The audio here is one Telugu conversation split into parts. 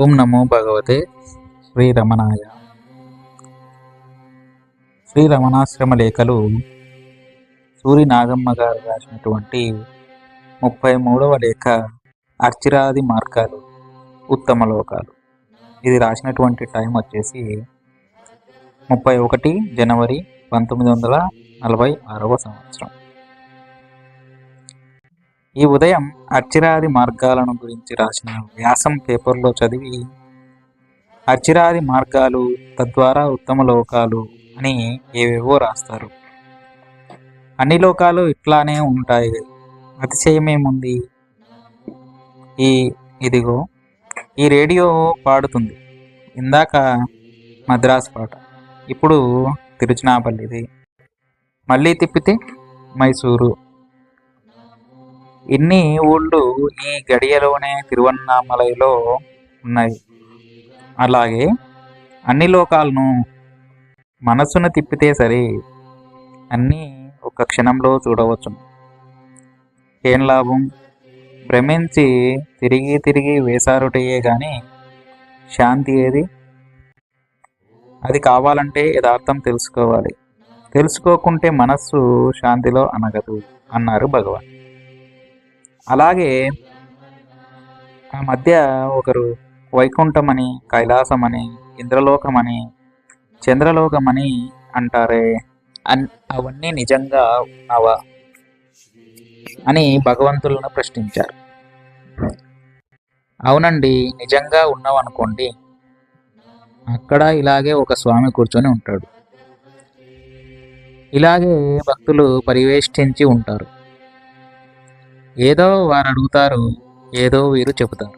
ఓం నమో భగవతే శ్రీరమణాయ. శ్రీ రమణాశ్రమ లేఖలు సూరి నాగమ్మ గారు రాసినటువంటి ముప్పై మూడవ లేఖ అర్చిరాది మార్గాలు ఉత్తమ లోకాలు. ఇది రాసినటువంటి టైం వచ్చేసి ముప్పై ఒకటి జనవరి పంతొమ్మిది వందల నలభై ఆరవ సంవత్సరం. ఈ ఉదయం అచ్చిరాది మార్గాలను గురించి రాసిన వ్యాసం పేపర్లో చదివి అచ్చిరాది మార్గాలు తద్వారా ఉత్తమ లోకాలు అని ఏవేవో రాస్తారు. అన్ని లోకాలు ఇట్లానే ఉంటాయి. అతిశయమేముంది ఈ ఇదిగో ఈ రేడియో పాడుతుంది. ఇందాక మద్రాసు పాట. ఇప్పుడు తిరుచినాపల్లిది. మళ్ళీ తిప్పితే మైసూరు. ఇన్ని ఊళ్ళు ఈ గడియలోనే తిరువన్నామలైలో ఉన్నాయి. అలాగే అన్ని లోకాలను మనస్సును తిప్పితే సరే అన్నీ ఒక క్షణంలో చూడవచ్చు. ఏం లాభం? భ్రమించి తిరిగి తిరిగి వేసారుటయే కానీ శాంతి ఏది? అది కావాలంటే యథార్థం తెలుసుకోవాలి. తెలుసుకోకుంటే మనస్సు శాంతిలో అనగదు అన్నారు భగవాన్. అలాగే ఆ మధ్య ఒకరు వైకుంఠమని కైలాసమని ఇంద్రలోకమని చంద్రలోకమని అంటారే. అన్ అవన్నీ నిజంగా ఉన్నావా? అని భగవంతులను ప్రశ్నించారు. అవునండి నిజంగా ఉన్నావనుకోండి. అక్కడ ఇలాగే ఒక స్వామి కూర్చొని ఉంటాడు. ఇలాగే భక్తులు పరివేష్టించి ఉంటారు. ఏదో వారు అడుగుతారు ఏదో వీరు చెబుతారు.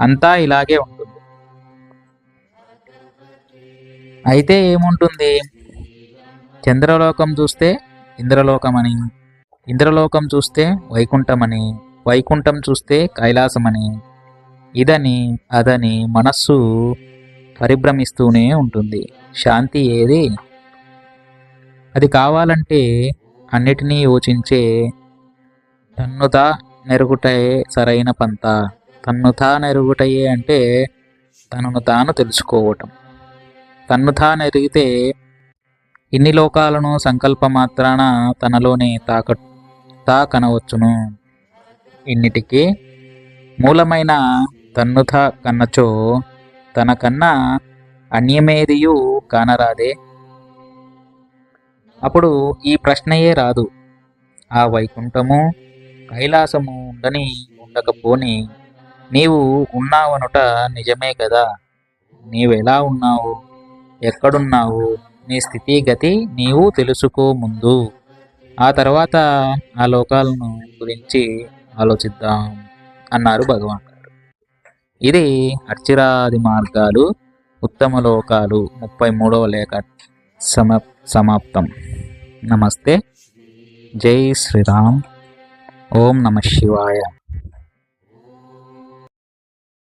అంతా ఇలాగే ఉంటుంది. అయితే ఏముంటుంది? చంద్రలోకం చూస్తే ఇంద్రలోకమని ఇంద్రలోకం చూస్తే వైకుంఠమని వైకుంఠం చూస్తే కైలాసమని ఇదని అదని మనస్సు పరిభ్రమిస్తూనే ఉంటుంది. శాంతి ఏది? అది కావాలంటే అన్నిటినీ యోచించే తన్నుతా నెరుగుటయే సరైన పంత. తన్నుతా నెరుగుటయే అంటే తనను తాను తెలుసుకోవటం. తన్నుతా నెరిగితే ఇన్ని లోకాలను సంకల్ప మాత్రాన తనలోనే తాక తా కనవచ్చును ఇన్నిటికీ మూలమైన తన్నుత కన్నచో తనకన్నా అన్యమేదియు కానరాదే. అప్పుడు ఈ ప్రశ్నయే రాదు. ఆ వైకుంఠము కైలాసము ఉండని ఉండకపోని నీవు ఉన్నావనుట నిజమే కదా. నీవెలా ఉన్నావు? ఎక్కడున్నావు? నీ స్థితిగతి నీవు తెలుసుకో ముందు. ఆ తర్వాత ఆ లోకాలను గురించి ఆలోచిద్దాం అన్నారు భగవాన్. గారు ఇది అర్చిరాది మార్గాలు ఉత్తమ లోకాలు. ముప్పై మూడవ లేఖ సమ సమాప్తం. నమస్తే. జై శ్రీరామ్. ఓం నమ శివాయ.